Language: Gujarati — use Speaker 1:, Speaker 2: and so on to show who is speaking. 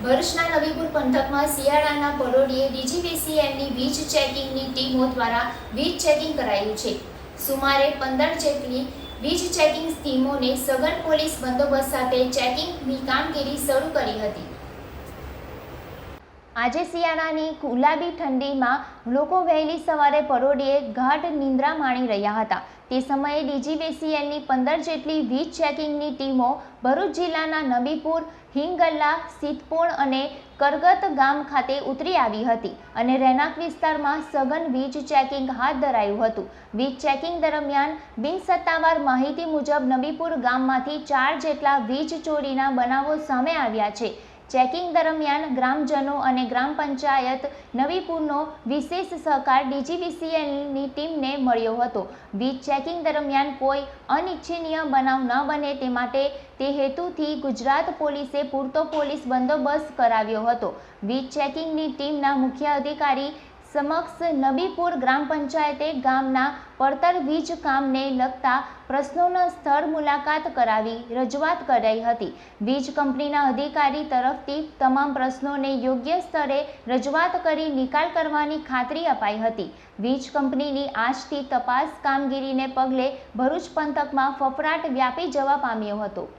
Speaker 1: ભરૂચના નવીપુર પંથકમાં શિયાળાના પરોડીએ ડીજીવીસીએલની વીજ ચેકિંગની ટીમો દ્વારા વીજ ચેકિંગ કરાયું છે. સુમારે પંદર જેટલી વીજ ચેકિંગ ટીમોને સઘન પોલીસ બંદોબસ્ત સાથે ચેકિંગની કામગીરી શરૂ કરી હતી. આજે શિયાળાની ગુલાબી ઠંડીમાં લોકો વહેલી સવારે પરોઢીએ ગાઢ નિંદ્રા માણી રહ્યા હતા. તે સમયે ડીજીબીસીએલની પંદર જેટલી વીજ ચેકિંગની ટીમો ભરૂચ જિલ્લાના નબીપુર હિંગલ્લા સિદ્ધપુર અને કરગત ગામ ખાતે ઉતરી આવી હતી અને રહેણાંક વિસ્તારમાં સઘન વીજ ચેકિંગ હાથ ધરાયું હતું. વીજ ચેકિંગ દરમિયાન બિનસત્તાવાર માહિતી મુજબ નબીપુર ગામમાંથી ચાર જેટલા વીજ ચોરીના બનાવો સામે આવ્યા છે. ચેકિંગ દરમિયાન ગ્રામજનો અને ગ્રામ પંચાયત નવીપુરનો વિશેષ સહકાર ડીજીવીસીએલની ટીમને મળ્યો હતો. વીજ ચેકિંગ દરમિયાન કોઈ અનિચ્છનીય બનાવ ન બને તે માટે તે હેતુથી ગુજરાત પોલીસે પૂરતો પોલીસ બંદોબસ્ત કરાવ્યો હતો. વીજ ચેકિંગની ટીમના મુખ્ય અધિકારી સમક્ષ નબીપુર ગ્રામ પંચાયતે ગામના પડતર વીજ કામને લગતા પ્રશ્નોના સ્થળ મુલાકાત કરાવી રજૂઆત કરાઈ હતી. વીજ કંપનીના અધિકારી તરફથી તમામ પ્રશ્નોને યોગ્ય સ્તરે રજૂઆત કરી નિકાલ કરવાની ખાતરી અપાઈ હતી. વીજ કંપનીની આજથી તપાસ કામગીરીને પગલે ભરૂચ પંથકમાં ફફડાટ વ્યાપી જવા પામ્યો હતો.